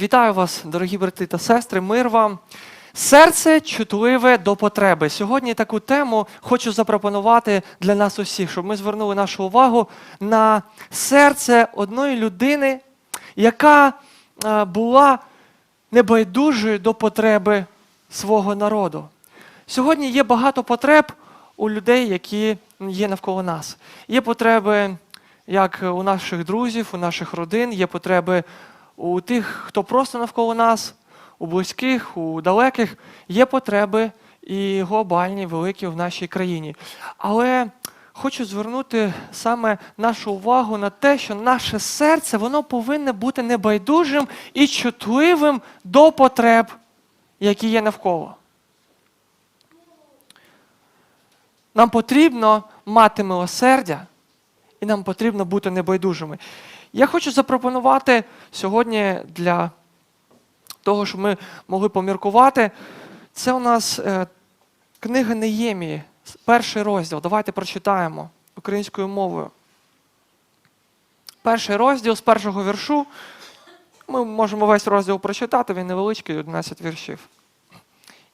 Вітаю вас, дорогі брати та сестри, мир вам. Серце чутливе до потреби. Сьогодні таку тему хочу запропонувати для нас усіх, щоб ми звернули нашу увагу на серце одної людини, яка е, була небайдужою до потреби свого народу. Сьогодні є багато потреб у людей, які є навколо нас. Є потреби як у наших друзів, у наших родин, є потреби у тих, хто просто навколо нас, у близьких, у далеких, є потреби і глобальні, великі в нашій країні. Але хочу звернути саме нашу увагу на те, що наше серце воно повинне бути небайдужим і чутливим до потреб, які є навколо. Нам потрібно мати милосердя, і нам потрібно бути небайдужими. Я хочу запропонувати сьогодні для того, щоб ми могли поміркувати. Це у нас е, книга Неємії, перший розділ. Давайте прочитаємо українською мовою. Перший розділ з першого віршу. Ми можемо весь розділ прочитати, він невеличкий, 11 віршів.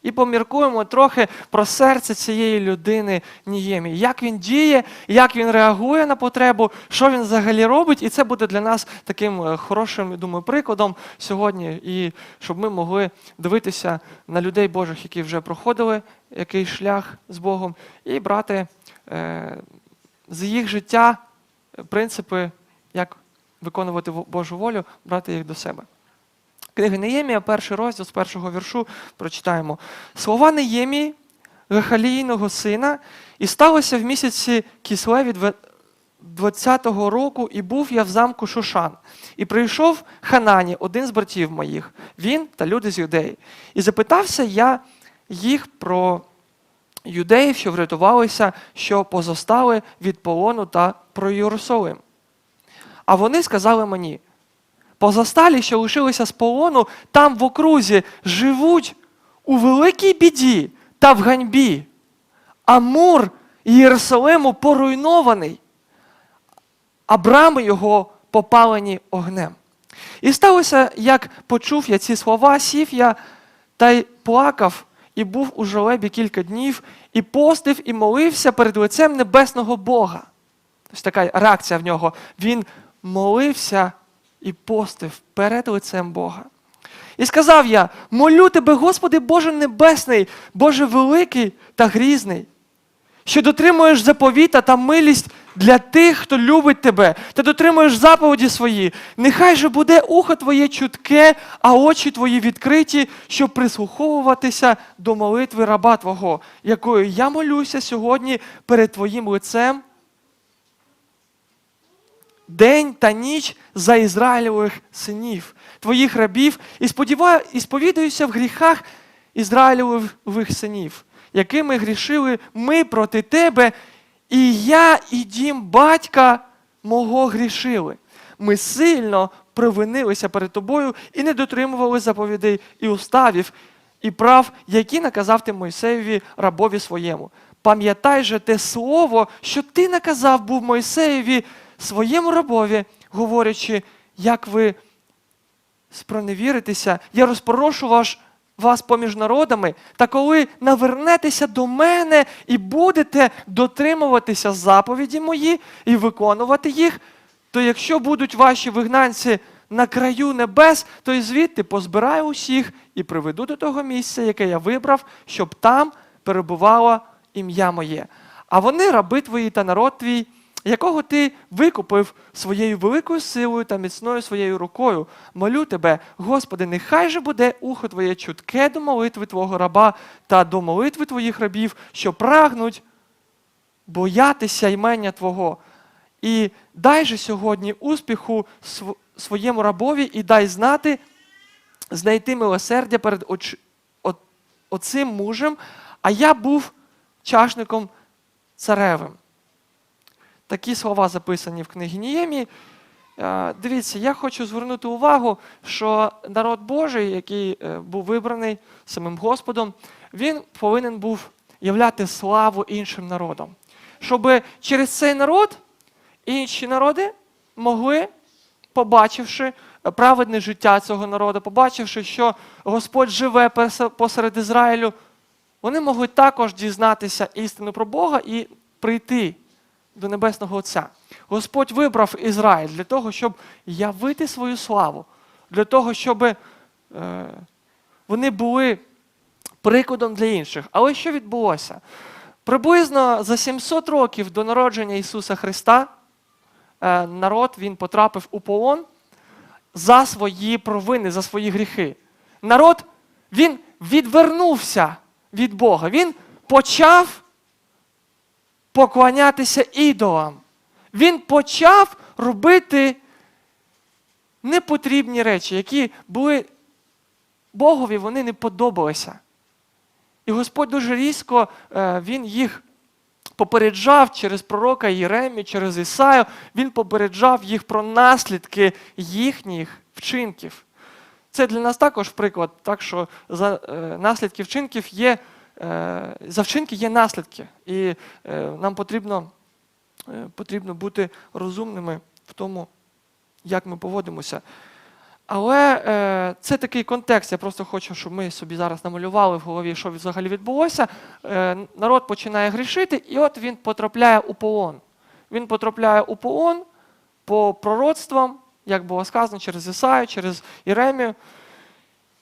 І поміркуємо трохи про серце цієї людини Ніємі. Як він діє, як він реагує на потребу, що він взагалі робить. І це буде для нас таким е, хорошим, думаю, прикладом сьогодні, і щоб ми могли дивитися на людей Божих, які вже проходили якийсь шлях з Богом, і брати е, з їх життя е, принципи, як виконувати Божу волю, брати їх до себе. Книга Неємія, перший розділ з першого віршу прочитаємо. Слова Неємії, Гахалійного сина, і сталося в місяці Кіслеві 20-го року, і був я в замку Шушан. І прийшов Ханані, один з братів моїх, він та люди з юдеї. І запитався я їх про юдеїв, що врятувалися, що позостали від полону та про Єрусалим. А вони сказали мені: позасталі, що лишилися з полону, там в окрузі живуть у великій біді та в ганьбі. А мур Єрусалиму поруйнований, а брами його попалені огнем. І сталося, як почув я ці слова, сів я та й плакав, і був у жалебі кілька днів, і постив, і молився перед лицем небесного Бога. Ось така реакція в нього. Він молився і постив перед лицем Бога. І сказав я: молю тебе, Господи Боже Небесний, Боже великий та грізний, що дотримуєш заповіта та милість для тих, хто любить тебе, та дотримуєш заповіді свої. Нехай же буде ухо твоє чутке, а очі твої відкриті, щоб прислуховуватися до молитви раба Твого, якою я молюся сьогодні перед Твоїм лицем день та ніч за Ізраїлевих синів, твоїх рабів, і сподіваю, і сповідаюся в гріхах Ізраїлевих синів, якими грішили ми проти тебе, і я, і дім батька мого грішили. Ми сильно провинилися перед тобою і не дотримували заповідей і уставів, і прав, які наказав ти Мойсеєві рабові своєму. Пам'ятай же те слово, що ти наказав був Мойсеєві своєму рабові, говорячи, як ви спроневіритеся, я розпорошу ваш, вас поміж народами, та коли навернетеся до мене і будете дотримуватися заповіді мої і виконувати їх, то якщо будуть ваші вигнанці на краю небес, то і звідти позбираю усіх і приведу до того місця, яке я вибрав, щоб там перебувало ім'я моє. А вони раби твої та народ твій, якого ти викупив своєю великою силою та міцною своєю рукою. Молю тебе, Господи, нехай же буде ухо Твоє чутке до молитви Твого раба та до молитви Твоїх рабів, що прагнуть боятися імення Твого. І дай же сьогодні успіху своєму рабові і дай знати, знайти милосердя перед оч... от... оцим мужем, а я був чашником царевим. Такі слова записані в книгі Ніємії. Е, Дивіться, я хочу звернути увагу, що народ Божий, який е, був вибраний самим Господом, він повинен був являти славу іншим народам. Щоб через цей народ інші народи могли, побачивши праведне життя цього народу, побачивши, що Господь живе посеред Ізраїлю, вони могли також дізнатися істину про Бога і прийти до Небесного Отця. Господь вибрав Ізраїль для того, щоб явити свою славу, для того, щоб е, вони були прикладом для інших. Але що відбулося? Приблизно за 700 років до народження Ісуса Христа е, народ він потрапив у полон за свої провини, за свої гріхи. Народ він відвернувся від Бога. Він почав поклонятися ідолам. Він почав робити непотрібні речі, які були Богові, вони не подобалися. І Господь дуже різко е, він їх попереджав через пророка Єремі, через Ісаю, він попереджав їх про наслідки їхніх вчинків. Це для нас також приклад, так що за е, наслідки вчинків є, за вчинки є наслідки. І е, нам потрібно, е, потрібно бути розумними в тому, як ми поводимося. Але е, це такий контекст. Я просто хочу, щоб ми собі зараз намалювали в голові, що взагалі відбулося. Е, народ починає грішити, і от він потрапляє у полон. Він потрапляє у полон по пророцтвам, як було сказано, через Ісаю, через Єремію.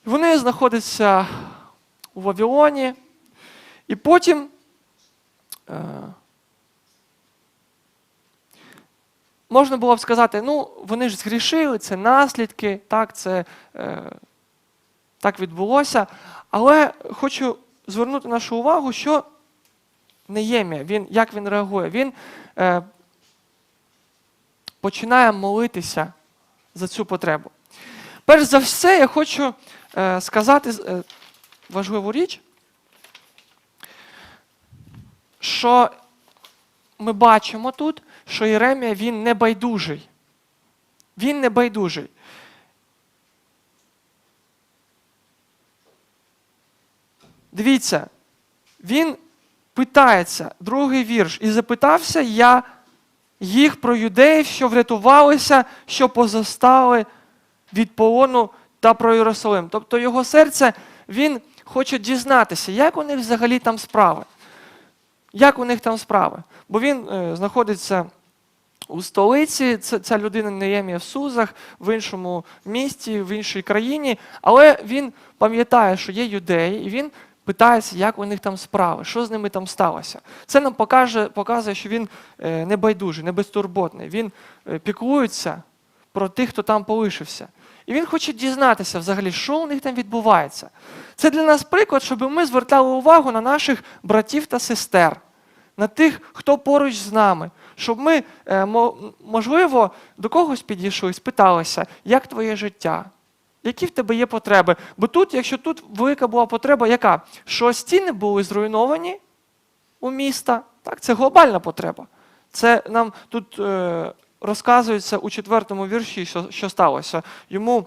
Вони знаходяться у Вавилоні, і потім. Е, можна було б сказати, ну, вони ж згрішили, це наслідки, так, це е, так відбулося. Але хочу звернути нашу увагу, що Неємія, він, як він реагує, він е, починає молитися за цю потребу. Перш за все, я хочу е, сказати е, важливу річ, що ми бачимо тут, що Єремія він не байдужий. Він не байдужий. Дивіться, він питається, другий вірш, і запитався я їх про юдеїв, що врятувалися, що позостали від полону та про Єрусалим. Тобто його серце, він хоче дізнатися, як у них взагалі там справи. Як у них там справи? Бо він е, знаходиться у столиці, це, ця людина Неємія в Сузах, в іншому місті, в іншій країні, але він пам'ятає, що є юдеї, і він питається, як у них там справи, що з ними там сталося. Це нам покаже, показує, що він е, не байдужий, не безтурботний. Він е, піклується про тих, хто там полишився. І він хоче дізнатися взагалі, що у них там відбувається. Це для нас приклад, щоб ми звертали увагу на наших братів та сестер, на тих, хто поруч з нами, щоб ми, е, можливо, до когось підійшли, спиталися, як твоє життя, які в тебе є потреби. Бо тут, якщо тут велика була потреба, яка? Що стіни були зруйновані у міста, так, це глобальна потреба. Це нам тут е, розказується у четвертому вірші, що, що сталося. Йому,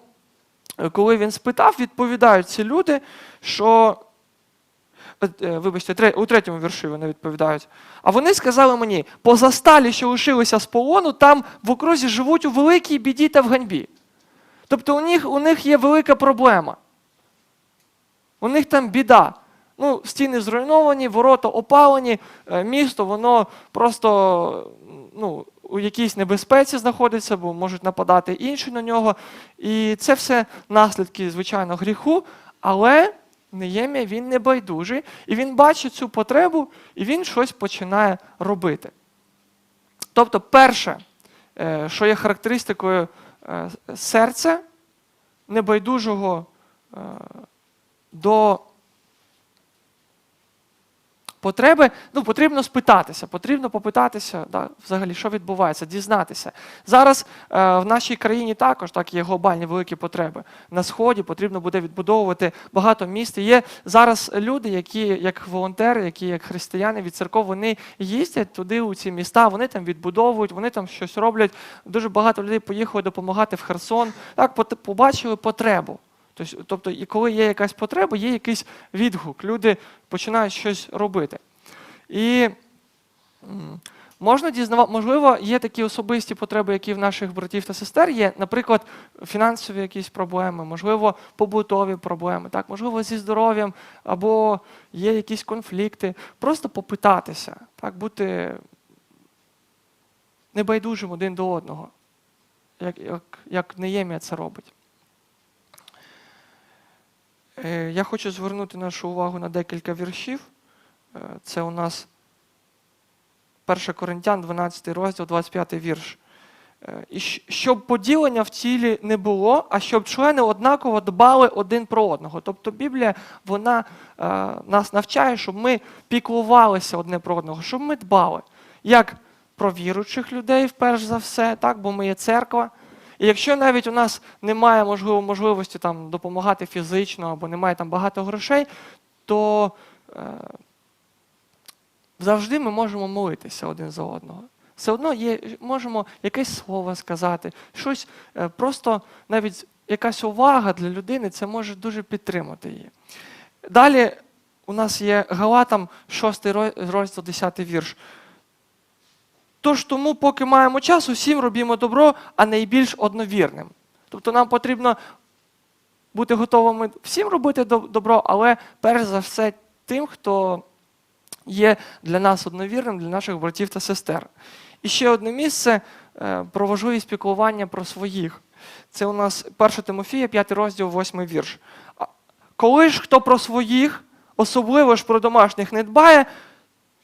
е, коли він спитав, відповідають ці люди, що. е, е, Вибачте, у третьому вірші вони відповідають. А вони сказали мені: позасталі, що лишилися з полону, там в окрузі живуть у великій біді та в ганьбі. Тобто у них, у них є велика проблема. У них там біда. Ну, стіни зруйновані, ворота опалені, місто, воно просто ну, у якійсь небезпеці знаходиться, бо можуть нападати інші на нього. І це все наслідки, звичайно, гріху, але Неємія він не байдужий, і він бачить цю потребу, і він щось починає робити. Тобто, перше, е, що є характеристикою е, серця небайдужого е, до потреби, ну, потрібно спитатися, потрібно попитатися, да, взагалі, що відбувається, дізнатися. Зараз е, в нашій країні також так є глобальні великі потреби. На сході потрібно буде відбудовувати багато міст. І є зараз люди, які як волонтери, які як християни від церков, вони їздять туди у ці міста, вони там відбудовують, вони там щось роблять. Дуже багато людей поїхали допомагати в Херсон. Так, побачили потребу. Тобто, і коли є якась потреба, є якийсь відгук. Люди починають щось робити. І Можна дізнавати, можливо, є такі особисті потреби, які в наших братів та сестер є, наприклад, фінансові якісь проблеми, можливо, побутові проблеми, так, можливо, зі здоров'ям, або є якісь конфлікти. Просто попитатися, так, бути небайдужим один до одного, як, як, як Неємія це робить. Е, Я хочу звернути нашу увагу на декілька віршів. Е, Це у нас 1 Коринтян, 12 розділ, 25 вірш. Е, І щоб поділення в тілі не було, а щоб члени однаково дбали один про одного. Тобто Біблія вона е, нас навчає, щоб ми піклувалися одне про одного, щоб ми дбали як про віруючих людей, перш за все, так, бо ми є церква. І якщо навіть у нас немає можливо, можливості там, допомагати фізично або немає там багато грошей, то е, завжди ми можемо молитися один за одного. Все одно є, можемо якесь слово сказати, щось е, просто навіть якась увага для людини, це може дуже підтримати її. Далі у нас є Галатам 6 розділ, 10 вірш. Тож тому, поки маємо час, усім робімо добро, а найбільш одновірним. Тобто нам потрібно бути готовими всім робити добро, але перш за все тим, хто є для нас одновірним, для наших братів та сестер. І ще одне місце е, про важливість піклування про своїх. Це у нас 1 Тимофія, 5 розділ, 8 вірш. Коли ж хто про своїх, особливо ж про домашніх, не дбає,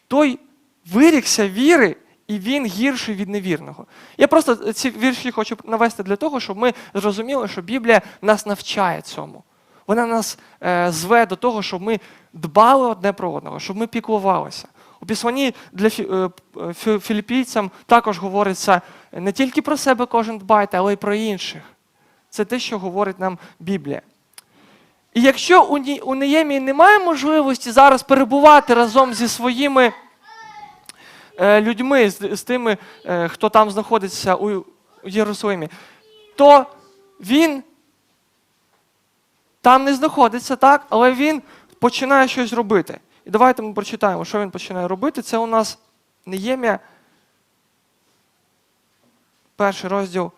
той вирікся віри, і він гірший від невірного. Я просто ці вірші хочу навести для того, щоб ми зрозуміли, що Біблія нас навчає цьому. Вона нас е, зве до того, щоб ми дбали одне про одного, щоб ми піклувалися. У післанні для е, фі- філіппійцям також говориться не тільки про себе кожен дбайте, але й про інших. Це те, що говорить нам Біблія. І якщо у, у Неємії немає можливості зараз перебувати разом зі своїми е, людьми, з, з тими, е, хто там знаходиться у Єрусалимі, то він там не знаходиться, так, але він починає щось робити. І давайте ми прочитаємо, що він починає робити. Це у нас Неємія, перший розділ,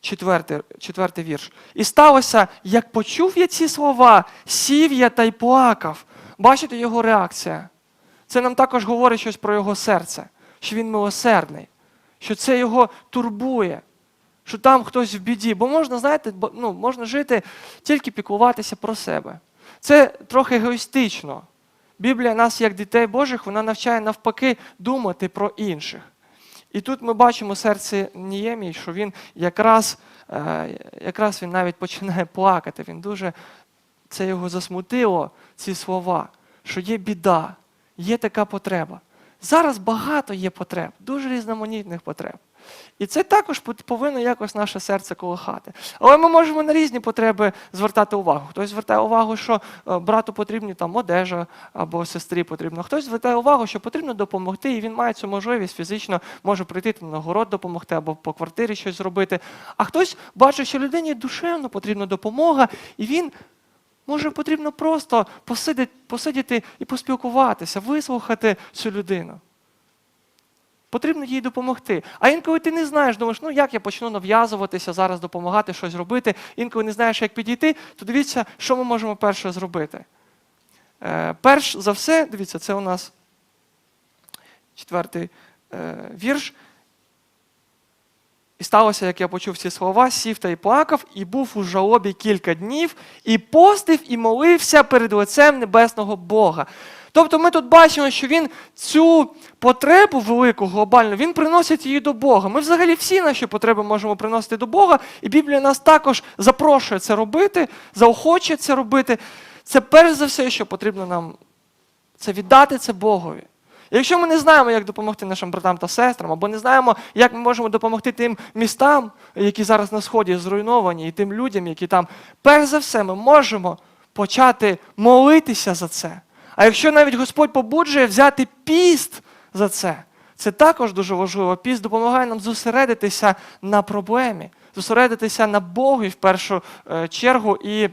четвертий, четвертий вірш. І сталося, як почув я ці слова, сів я та й плакав. Бачите його реакція? Це нам також говорить щось про його серце, що він милосердний, що це його турбує, що там хтось в біді. Бо можна, знаєте, ну, можна жити, тільки піклуватися про себе. Це трохи егоїстично. Біблія нас, як дітей Божих, вона навчає навпаки думати про інших. І тут ми бачимо серце Ніємії, що він якраз, е, якраз він навіть починає плакати. Він дуже це його засмутило, ці слова, що є біда, є така потреба. Зараз багато є потреб, дуже різноманітних потреб. І це також повинно якось наше серце колихати. Але ми можемо на різні потреби звертати увагу. Хтось звертає увагу, що е, брату потрібні там одежа або сестрі потрібно. Хтось звертає увагу, що потрібно допомогти, і він має цю можливість фізично може прийти там, на город допомогти або по квартирі щось зробити. А хтось бачить, що людині душевно потрібна допомога, і він може потрібно просто посидіти, посидіти і поспілкуватися, вислухати цю людину. Потрібно їй допомогти. А інколи ти не знаєш, думаєш, ну як я почну нав'язуватися, зараз допомагати, щось робити, інколи не знаєш, як підійти, то дивіться, що ми можемо перше зробити. Е, перш за все, дивіться, це у нас четвертий е, вірш. І сталося, як я почув ці слова, сів та й плакав, і був у жалобі кілька днів, і постив, і молився перед лицем небесного Бога. Тобто ми тут бачимо, що він цю потребу велику, глобальну, він приносить її до Бога. Ми взагалі всі наші потреби можемо приносити до Бога, і Біблія нас також запрошує це робити, заохочує це робити. Це перш за все, що потрібно нам це віддати це Богові. Якщо ми не знаємо, як допомогти нашим братам та сестрам, або не знаємо, як ми можемо допомогти тим містам, які зараз на сході зруйновані, і тим людям, які там, перш за все, ми можемо почати молитися за це. А якщо навіть Господь побуджує взяти піст за це, це також дуже важливо. Піст допомагає нам зосередитися на проблемі, зосередитися на Богові в першу е, чергу і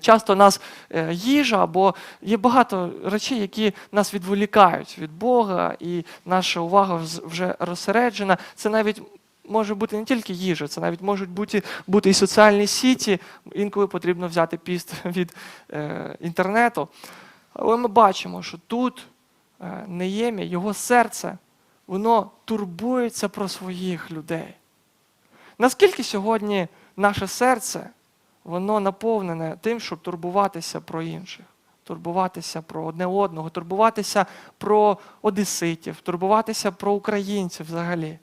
Часто нас е, їжа або є багато речей, які нас відволікають від Бога, і наша увага вже розсереджена. Це навіть може бути не тільки їжа, це навіть можуть бути, бути і соціальні сіті. Інколи потрібно взяти піст від е, інтернету. Але ми бачимо, що тут е, Неємія, його серце, воно турбується про своїх людей. Наскільки сьогодні наше серце воно наповнене тим, щоб турбуватися про інших, турбуватися про одне одного, турбуватися про одеситів, турбуватися про українців взагалі.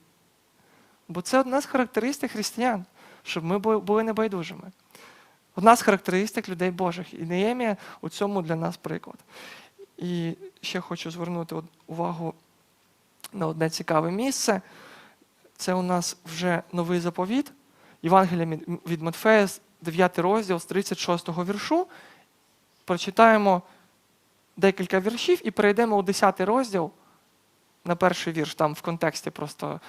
Бо це одна з характеристик християн, щоб ми були небайдужими. Одна з характеристик людей Божих. І Неємія у цьому для нас приклад. І ще хочу звернути увагу на одне цікаве місце. Це у нас вже новий заповіт. Євангелія від- Матфея, 9 розділ з 36 віршу. Прочитаємо декілька віршів і перейдемо у 10 розділ на перший вірш. Там в контексті просто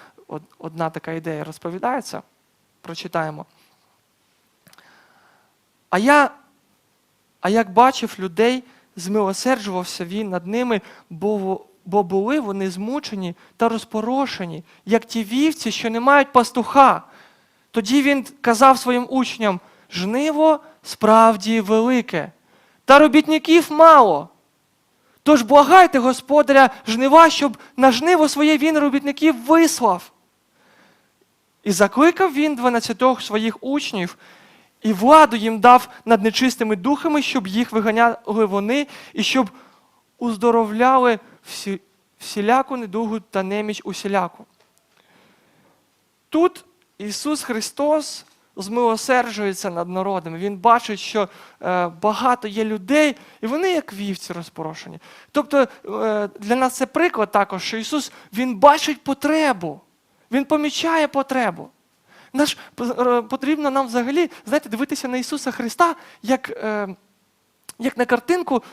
одна така ідея розповідається. Прочитаємо. А я, а як бачив людей, змилосерджувався він над ними, бо, бо були вони змучені та розпорошені, як ті вівці, що не мають пастуха. Тоді він казав своїм учням: жниво справді велике, та робітників мало. Тож благайте господаря жнива, щоб на жниво своє він робітників вислав. І закликав він дванадцятьох своїх учнів, і владу їм дав над нечистими духами, щоб їх виганяли вони, і щоб уздоровляли всі, всіляку недугу та неміч усіляку. Тут Ісус Христос змилосерджується над народом. Він бачить, що е, багато є людей, і вони як вівці розпорошені. Тобто е, для нас це приклад також, що Ісус Він бачить потребу, Він помічає потребу. Наш, е, потрібно нам взагалі знаєте, дивитися на Ісуса Христа як, як на картинку,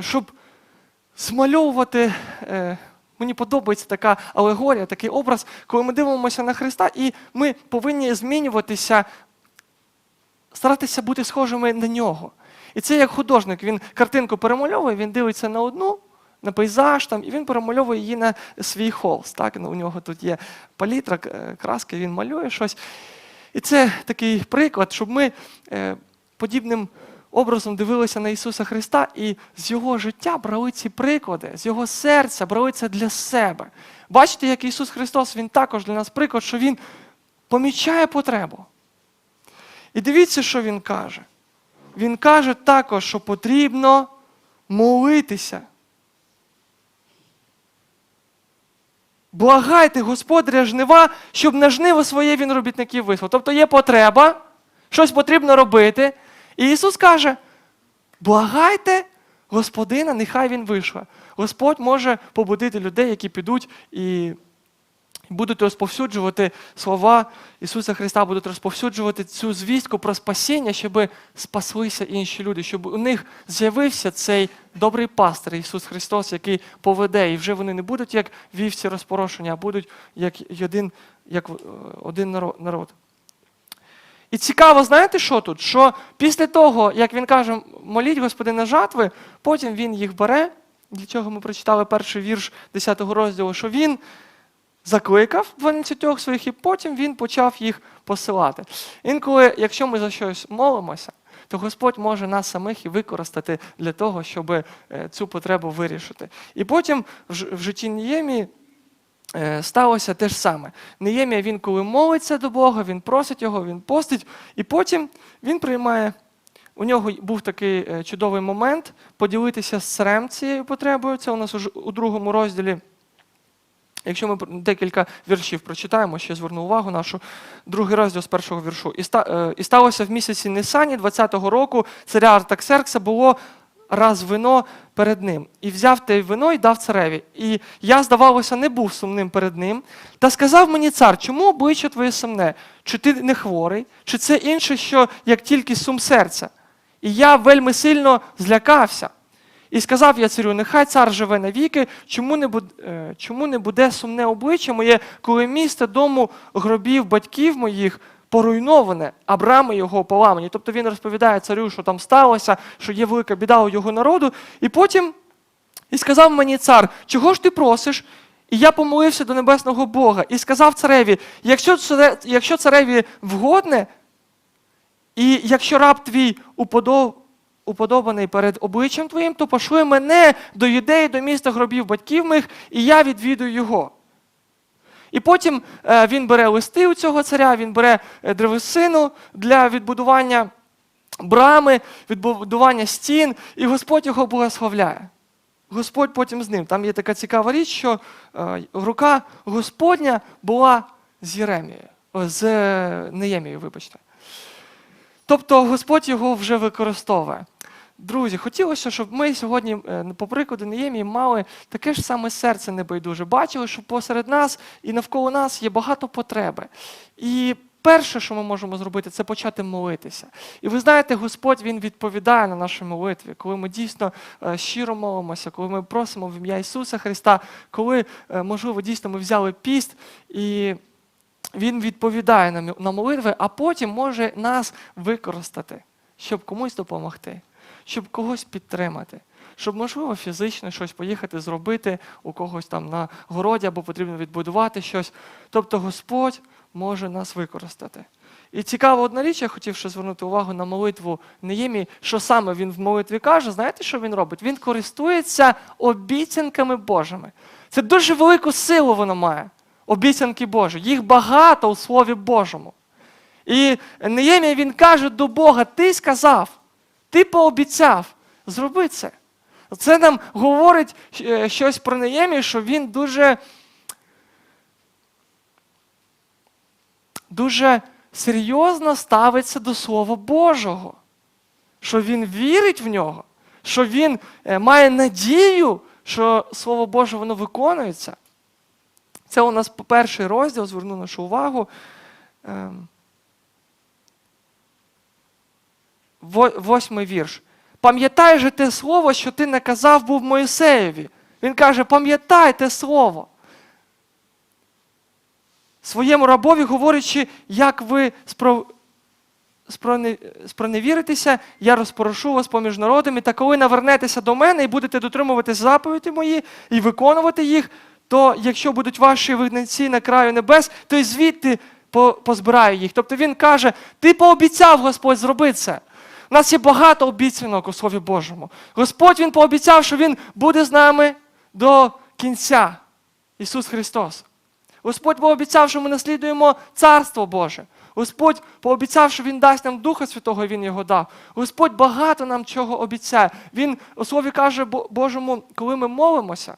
щоб змальовувати. Мені подобається така алегорія, такий образ, коли ми дивимося на Христа, і ми повинні змінюватися, старатися бути схожими на нього. І це як художник, він картинку перемальовує, він дивиться на одну, на пейзаж там, і він перемальовує її на свій холст. Так? Ну, У нього тут є палітра, е, краски, він малює щось. І це такий приклад, щоб ми е, подібним образом дивилися на Ісуса Христа і з Його життя брали ці приклади, з Його серця брали це для себе. Бачите, як Ісус Христос, Він також для нас приклад, що Він помічає потребу. І дивіться, що Він каже. Він каже також, що потрібно молитися. Благайте господаря жнива, щоб на жниво своє він робітників вислав. Тобто є потреба, щось потрібно робити. І Ісус каже: благайте Господина, нехай Він вийшла. Господь може побудити людей, які підуть і будуть розповсюджувати слова Ісуса Христа, будуть розповсюджувати цю звістку про спасіння, щоб спаслися інші люди, щоб у них з'явився цей добрий пастир Ісус Христос, який поведе, і вже вони не будуть як вівці розпорошені, а будуть як один, як е, один народ. І цікаво, знаєте, що тут? Що після того, як він каже, моліть Господина жатви, потім він їх бере, для чого ми прочитали перший вірш 10 розділу, що він закликав 12 своїх, і потім він почав їх посилати. Інколи, якщо ми за щось молимося, то Господь може нас самих і використати для того, щоб е, цю потребу вирішити. І потім в житті Ніємії е, сталося те ж саме. Неємія, він коли молиться до Бога, він просить його, він постить, і потім він приймає. У нього був такий е, чудовий момент поділитися з царем цією потребою. Це у нас у другому розділі. Якщо ми декілька віршів прочитаємо, ще зверну увагу нашу, другий розділ з першого віршу. І, е, сталося в місяці Нисані 20-го року царя Артаксеркса було раз вино перед ним. І взяв те вино і дав цареві. І я, здавалося, не був сумним перед ним. Та сказав мені цар, чому обличчя твоє сумне? Чи ти не хворий, чи це інше, що як тільки сум серця? І я вельми сильно злякався. І сказав я царю, нехай цар живе навіки, чому не буде, чому не буде сумне обличчя моє, коли місце дому гробів батьків моїх поруйноване, а брами його поламані. Тобто він розповідає царю, що там сталося, що є велика біда у його народу. І потім і сказав мені цар, чого ж ти просиш? І я помолився до небесного Бога і сказав цареві: якщо, якщо цареві вгодне, і якщо раб твій уподоб, уподобаний перед обличчям твоїм, то пошли мене до юдеї, до міста гробів батьків моїх, і я відвідую його. І потім е, він бере листи у цього царя, він бере е, древесину для відбудування брами, відбудування стін, і Господь його благословляє. Господь потім з ним. Там є така цікава річ, що е, рука Господня була з Єремією, з Неємією, вибачте. Тобто Господь його вже використовує. Друзі, хотілося, щоб ми сьогодні, е, по прикладу Неємії, мали таке ж саме серце небайдуже. Бачили, що посеред нас і навколо нас є багато потреби. І перше, що ми можемо зробити, це почати молитися. І ви знаєте, Господь Він відповідає на наші молитві, коли ми дійсно е, щиро молимося, коли ми просимо в ім'я Ісуса Христа, коли, е, можливо, дійсно ми взяли піст і. Він відповідає на молитви, а потім може нас використати, щоб комусь допомогти, щоб когось підтримати, щоб, можливо, фізично щось поїхати зробити у когось там на городі або потрібно відбудувати щось. Тобто Господь може нас використати. І цікава одна річ, я хотів ще звернути увагу на молитву Неємії, що саме він в молитві каже. Знаєте, що він робить? Він користується обіцянками Божими. Це дуже велику силу воно має. Обіцянки Божі. Їх багато у Слові Божому. І Неємія він каже до Бога: Ти сказав, ти пообіцяв, зроби це. Це нам говорить е, щось про Неємію, що він дуже, дуже серйозно ставиться до Слова Божого, що він вірить в нього, що він е, має надію, що Слово Боже воно виконується. Це у нас перший розділ, зверну нашу увагу. Восьмий вірш. Пам'ятай же те слово, що ти наказав був Моїсеєві. Він каже: пам'ятай те слово. Своєму рабові, говорячи, як ви спро... спроне... спроневіритеся, я розпорошу вас поміж народами, та коли навернетеся до мене і будете дотримувати заповіді мої і виконувати їх, то якщо будуть ваші вигнанці на краю небес, то й звідти позбираю їх. Тобто він каже: Ти пообіцяв, Господь, зроби це. У нас є багато обіцянок у Слові Божому. Господь Він пообіцяв, що Він буде з нами до кінця. Ісус Христос. Господь пообіцяв, що ми наслідуємо Царство Боже. Господь пообіцяв, що Він дасть нам Духа Святого, і Він його дав. Господь багато нам чого обіцяє. Він у слові каже Божому, коли ми молимося,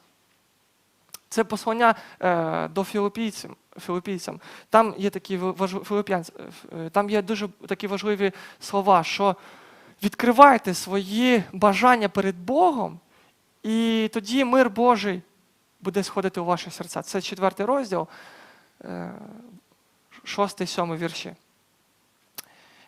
це послання е, до філіппійцям. Там є такі важ- е, там є дуже такі важливі слова, що відкривайте свої бажання перед Богом, і тоді мир Божий буде сходити у ваші серця. Це четвертий розділ, е, шостий, сьомий вірші.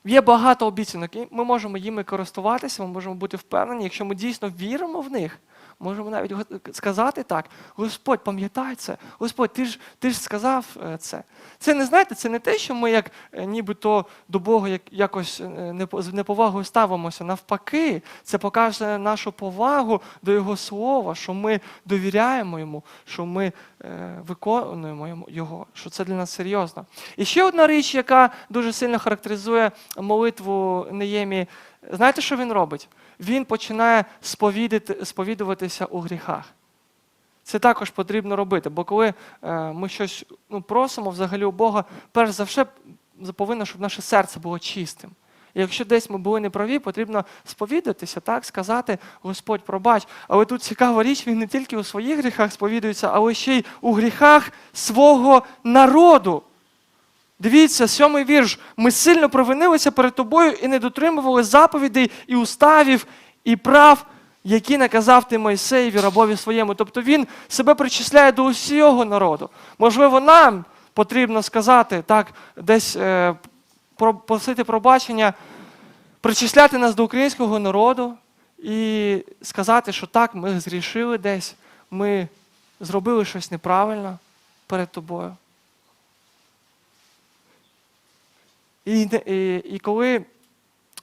Є багато обіцянок, і ми можемо їми користуватися, ми можемо бути впевнені, якщо ми дійсно віримо в них, можемо навіть сказати так: Господь, пам'ятай це, Господь, ти ж, ти ж сказав е, це. Це не знаєте, це не те, що ми як е, нібито до Бога як, якось е, з неповагою ставимося. Навпаки, це покаже нашу повагу до Його слова, що ми довіряємо йому, що ми виконуємо його, що це для нас серйозно. І ще одна річ, яка дуже сильно характеризує молитву Неємії, знаєте, що він робить? Він починає сповідуватися у гріхах. Це також потрібно робити, бо коли е, ми щось ну, просимо взагалі у Бога, перш за все повинно, щоб наше серце було чистим. І якщо десь ми були неправі, потрібно сповідатися, так, сказати, Господь, пробач. Але тут цікава річ, він не тільки у своїх гріхах сповідується, але ще й у гріхах свого народу. Дивіться, сьомий вірш. Ми сильно провинилися перед тобою і не дотримували заповідей і уставів, і прав, які наказав ти Мойсеєві, рабові своєму. Тобто він себе причисляє до усього народу. Можливо, нам потрібно сказати, так, десь е, просити пробачення, причисляти нас до українського народу і сказати, що так, ми зрішили десь, ми зробили щось неправильно перед тобою. І, і, і коли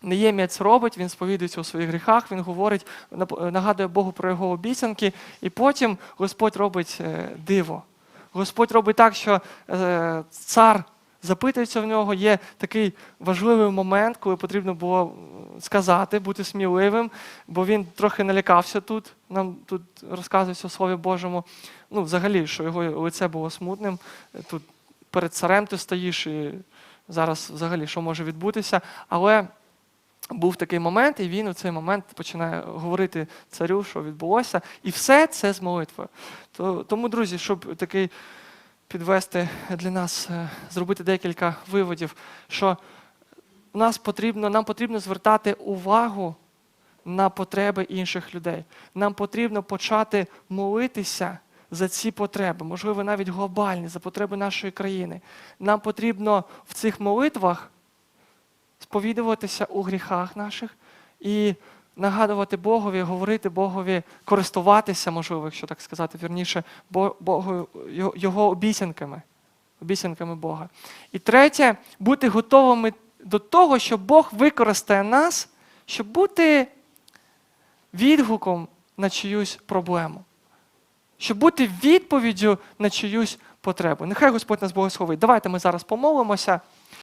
Неємія це робить, він сповідується у своїх гріхах, він говорить, нагадує Богу про його обіцянки, і потім Господь робить е, диво. Господь робить так, що е, цар запитується в нього. Є такий важливий момент, коли потрібно було сказати, бути сміливим, бо він трохи налякався тут. Нам тут розказується у Слові Божому. Ну, взагалі, що його лице було смутним. Тут перед царем ти стоїш, і зараз взагалі що може відбутися. Але був такий момент, і він у цей момент починає говорити царю, що відбулося, і все це з молитвою. Тому, друзі, щоб такий підвести для нас, е, зробити декілька виводів, що нас потрібно, нам потрібно звертати увагу на потреби інших людей. Нам потрібно почати молитися за ці потреби, можливо, навіть глобальні, за потреби нашої країни. Нам потрібно в цих молитвах сповідуватися у гріхах наших і нагадувати Богові, говорити Богові, користуватися, можливо, якщо так сказати, вірніше, Богу, його- обіцянками, обіцянками Бога. І третє, бути готовими до того, що Бог використає нас, щоб бути відгуком на чиюсь проблему, щоб бути відповіддю на чиюсь потребу. Нехай Господь нас благословить. Давайте ми зараз помолимося.